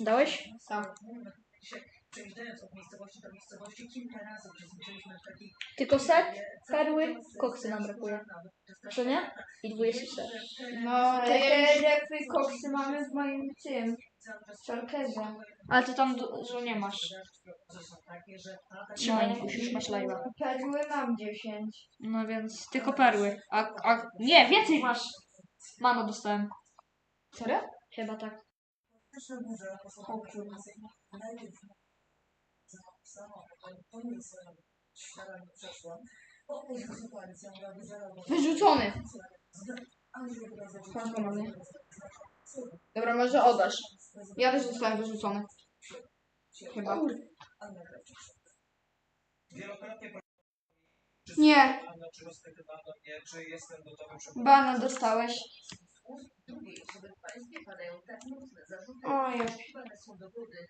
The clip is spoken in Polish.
Dałeś? Tak. Przejeżdżając od miejscowości do miejscowości kilka razy uczestniczyliśmy w takich Tylko set, perły, koksy nam brakuje. Co nie? I 20 set. No, takie jakby koksy mamy w moim tym, szarkerze. Ale ty tam dużo nie masz. Trzymaj, No. Już masz live'a. Perły mam 10. No więc tylko perły. A, a nie, więcej masz. Mano dostałem. Serio? Chyba tak. O kurwa. Wyrzucony. Dobra, może oddasz. Ja też zostałem wyrzucony. Chyba. Nie, Anna, czy O, ja że są dowody